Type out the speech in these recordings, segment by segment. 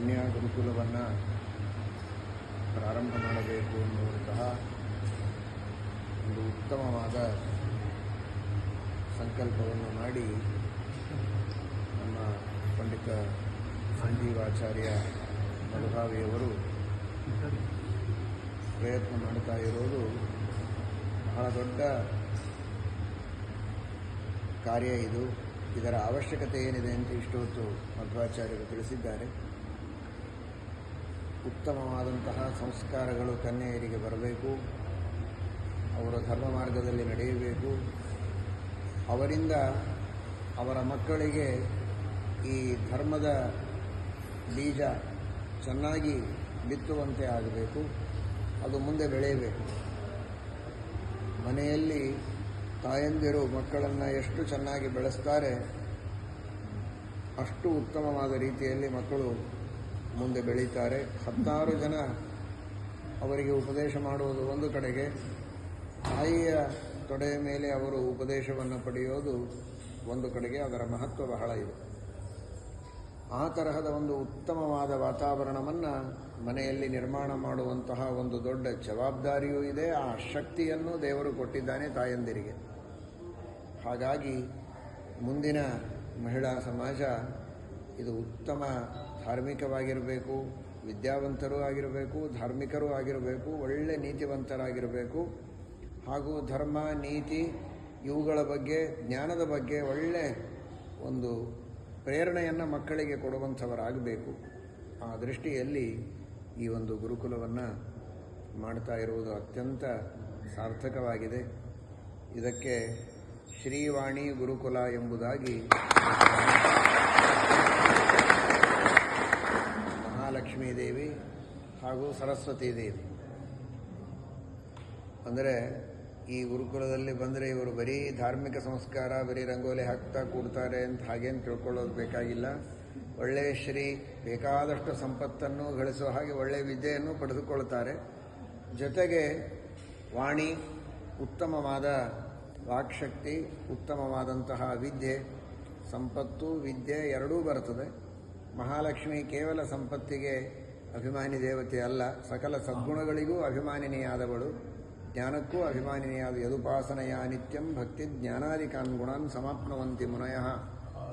ಕನ್ಯಾ ಗುರುಕುಲವನ್ನು ಪ್ರಾರಂಭ ಮಾಡಬೇಕು ಎನ್ನುವಂತಹ ಒಂದು ಉತ್ತಮವಾದ ಸಂಕಲ್ಪವನ್ನು ಮಾಡಿ ನಮ್ಮ ಪಂಡಿತ ಸಂಜೀವಾಚಾರ್ಯ ಮಧುಭಾವಿಯವರು ಪ್ರಯತ್ನ ಮಾಡ್ತಾ ಇರೋದು ಬಹಳ ದೊಡ್ಡ ಕಾರ್ಯ ಇದು. ಇದರ ಅವಶ್ಯಕತೆ ಏನಿದೆ ಅಂತ ಇಷ್ಟೊತ್ತು ಮಧ್ವಾಚಾರ್ಯರು ತಿಳಿಸಿದ್ದಾರೆ. ಉತ್ತಮವಾದಂತಹ ಸಂಸ್ಕಾರಗಳು ಕನ್ಯೆಯರಿಗೆ ಬರಬೇಕು. ಅವರ ಧರ್ಮ ಮಾರ್ಗದಲ್ಲಿ ನಡೆಯಬೇಕು. ಅವರಿಂದ ಅವರ ಮಕ್ಕಳಿಗೆ ಈ ಧರ್ಮದ ಬೀಜ ಚೆನ್ನಾಗಿ ಬಿತ್ತುವಂತೆ ಆಗಬೇಕು. ಅದು ಮುಂದೆ ಬೆಳೆಯಬೇಕು. ಮನೆಯಲ್ಲಿ ತಾಯಂದಿರು ಮಕ್ಕಳನ್ನು ಎಷ್ಟು ಚೆನ್ನಾಗಿ ಬೆಳೆಸ್ತಾರೆ, ಅಷ್ಟು ಉತ್ತಮವಾದ ರೀತಿಯಲ್ಲಿ ಮಕ್ಕಳು ಮುಂದೆ ಬೆಳೀತಾರೆ. ಹತ್ತಾರು ಜನ ಅವರಿಗೆ ಉಪದೇಶ ಮಾಡುವುದು ಒಂದು ಕಡೆಗೆ. ತಾಯಿಯ ತೊಡೆಯ ಮೇಲೆ ಅವರು ಉಪದೇಶವನ್ನು ಪಡೆಯೋದು ಒಂದು ಕಡೆಗೆ, ಅದರ ಮಹತ್ವ ಬಹಳ ಇದೆ. ಆ ತರಹದ ಒಂದು ಉತ್ತಮವಾದ ವಾತಾವರಣವನ್ನು ಮನೆಯಲ್ಲಿ ನಿರ್ಮಾಣ ಮಾಡುವಂತಹ ಒಂದು ದೊಡ್ಡ ಜವಾಬ್ದಾರಿಯೂ ಇದೆ. ಆ ಶಕ್ತಿಯನ್ನು ದೇವರು ಕೊಟ್ಟಿದ್ದಾನೆ ತಾಯಂದಿರಿಗೆ. ಹಾಗಾಗಿ ಮುಂದಿನ ಮಹಿಳಾ ಸಮಾಜ ಇದು ಉತ್ತಮ ಧಾರ್ಮಿಕವಾಗಿರಬೇಕು, ವಿದ್ಯಾವಂತರೂ ಆಗಿರಬೇಕು, ಧಾರ್ಮಿಕರೂ ಆಗಿರಬೇಕು, ಒಳ್ಳೆ ನೀತಿವಂತರಾಗಿರಬೇಕು. ಹಾಗೂ ಧರ್ಮ, ನೀತಿ ಇವುಗಳ ಬಗ್ಗೆ, ಜ್ಞಾನದ ಬಗ್ಗೆ ಒಳ್ಳೆ ಒಂದು ಪ್ರೇರಣೆಯನ್ನು ಮಕ್ಕಳಿಗೆ ಕೊಡುವಂಥವರಾಗಬೇಕು. ಆ ದೃಷ್ಟಿಯಲ್ಲಿ ಈ ಒಂದು ಗುರುಕುಲವನ್ನು ಮಾಡ್ತಾ ಇರುವುದು ಅತ್ಯಂತ ಸಾರ್ಥಕವಾಗಿದೆ. ಇದಕ್ಕೆ ಶ್ರೀವಾಣಿ ಗುರುಕುಲ ಎಂಬುದಾಗಿ ಮಹಾಲಕ್ಷ್ಮೀ ದೇವಿ ಹಾಗೂ ಸರಸ್ವತೀ ದೇವಿ. ಅಂದರೆ ಈ ಗುರುಕುಲದಲ್ಲಿ ಬಂದರೆ ಇವರು ಬರೀ ಧಾರ್ಮಿಕ ಸಂಸ್ಕಾರ, ಬರೀ ರಂಗೋಲಿ ಹಾಕ್ತಾ ಕೂಡ್ತಾರೆ ಅಂತ ಹಾಗೇನು ತಿಳ್ಕೊಳ್ಳೋದು ಬೇಕಾಗಿಲ್ಲ. ಒಳ್ಳೆಯ ಶ್ರೀ ಬೇಕಾದಷ್ಟು ಸಂಪತ್ತನ್ನು ಗಳಿಸುವ ಹಾಗೆ ಒಳ್ಳೆಯ ವಿದ್ಯೆಯನ್ನು ಪಡೆದುಕೊಳ್ತಾರೆ. ಜೊತೆಗೆ ವಾಣಿ, ಉತ್ತಮವಾದ ವಾಕ್ಶಕ್ತಿ, ಉತ್ತಮವಾದಂತಹ ವಿದ್ಯೆ, ಸಂಪತ್ತು, ವಿದ್ಯೆ ಎರಡೂ ಬರ್ತದೆ. ಮಹಾಲಕ್ಷ್ಮಿ ಕೇವಲ ಸಂಪತ್ತಿಗೆ ಅಭಿಮಾನಿ ದೇವತೆ ಅಲ್ಲ, ಸಕಲ ಸದ್ಗುಣಗಳಿಗೂ ಅಭಿಮಾನಿನಿಯಾದವಳು. ಜ್ಞಾನಕ್ಕೂ ಅಭಿಮಾನಿನಿಯಾದ ಯದುಪಾಸನೆಯ ನಿತ್ಯಂ ಭಕ್ತಿ ಜ್ಞಾನಾದಿಕಾನ್ ಗುಣಾನ್ ಸಮಾಪ್ನವಂತಿ ಮುನಯ.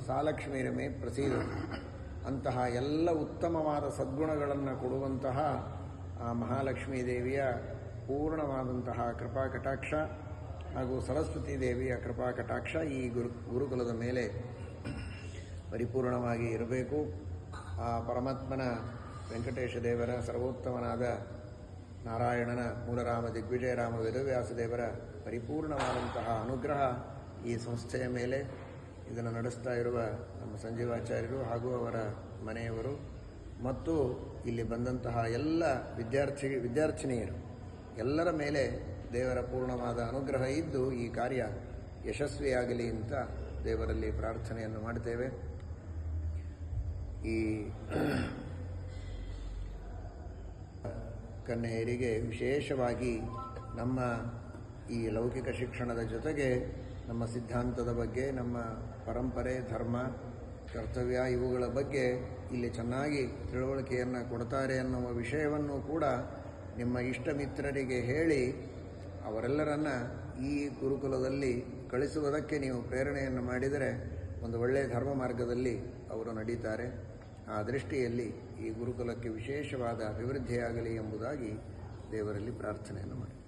ಸಾಲಕ್ಷ್ಮೀರಮೆ ಪ್ರಸೀದ. ಅಂತಹ ಎಲ್ಲ ಉತ್ತಮವಾದ ಸದ್ಗುಣಗಳನ್ನು ಕೊಡುವಂತಹ ಆ ಮಹಾಲಕ್ಷ್ಮೀ ದೇವಿಯ ಪೂರ್ಣವಾದಂತಹ ಕೃಪಾ ಕಟಾಕ್ಷ ಹಾಗೂ ಸರಸ್ವತಿ ದೇವಿಯ ಕೃಪಾ ಕಟಾಕ್ಷ ಈ ಗುರು, ಗುರುಕುಲದ ಮೇಲೆ ಪರಿಪೂರ್ಣವಾಗಿ ಇರಬೇಕು. ಆ ಪರಮಾತ್ಮನ ವೆಂಕಟೇಶ ದೇವರ ಸರ್ವೋತ್ತಮನಾದ ನಾರಾಯಣನ ಮೂಲರಾಮ ದಿಗ್ವಿಜಯರಾಮ ವೇದವ್ಯಾಸ ದೇವರ ಪರಿಪೂರ್ಣವಾದಂತಹ ಅನುಗ್ರಹ ಈ ಸಂಸ್ಥೆಯ ಮೇಲೆ ಇದನ್ನು ನಡೆಸ್ತಾ ಇರುವ ನಮ್ಮ ಸಂಜೀವಾಚಾರ್ಯರು ಹಾಗೂ ಅವರ ಮನೆಯವರು ಮತ್ತು ಇಲ್ಲಿ ಬಂದಂತಹ ಎಲ್ಲ ವಿದ್ಯಾರ್ಥಿ, ವಿದ್ಯಾರ್ಥಿನಿಯರು. ಎಲ್ಲರ ಮೇಲೆ ದೇವರ ಪೂರ್ಣವಾದ ಅನುಗ್ರಹ ಇದ್ದು ಈ ಕಾರ್ಯ ಯಶಸ್ವಿಯಾಗಲಿ ಅಂತ ದೇವರಲ್ಲಿ ಪ್ರಾರ್ಥನೆಯನ್ನು ಮಾಡ್ತೇವೆ. ಈ ಕನ್ಯೆಯರಿಗೆ ವಿಶೇಷವಾಗಿ ನಮ್ಮ ಈ ಲೌಕಿಕ ಶಿಕ್ಷಣದ ಜೊತೆಗೆ ನಮ್ಮ ಸಿದ್ಧಾಂತದ ಬಗ್ಗೆ, ನಮ್ಮ ಪರಂಪರೆ, ಧರ್ಮ, ಕರ್ತವ್ಯ ಇವುಗಳ ಬಗ್ಗೆ ಇಲ್ಲಿ ಚೆನ್ನಾಗಿ ತಿಳುವಳಿಕೆಯನ್ನು ಕೊಡ್ತಾರೆ ಅನ್ನುವ ವಿಷಯವನ್ನು ಕೂಡ ನಿಮ್ಮ ಇಷ್ಟ ಮಿತ್ರರಿಗೆ ಹೇಳಿ ಅವರೆಲ್ಲರನ್ನ ಈ ಗುರುಕುಲದಲ್ಲಿ ಕಳಿಸುವುದಕ್ಕೆ ನೀವು ಪ್ರೇರಣೆಯನ್ನು ಮಾಡಿದರೆ ಒಂದು ಒಳ್ಳೆಯ ಧರ್ಮ ಮಾರ್ಗದಲ್ಲಿ ಅವರು ನಡೀತಾರೆ. ಆ ದೃಷ್ಟಿಯಲ್ಲಿ ಈ ಗುರುಕುಲಕ್ಕೆ ವಿಶೇಷವಾದ ಅಭಿವೃದ್ಧಿಯಾಗಲಿ ಎಂಬುದಾಗಿ ದೇವರಲ್ಲಿ ಪ್ರಾರ್ಥನೆಯನ್ನು ಮಾಡಿ.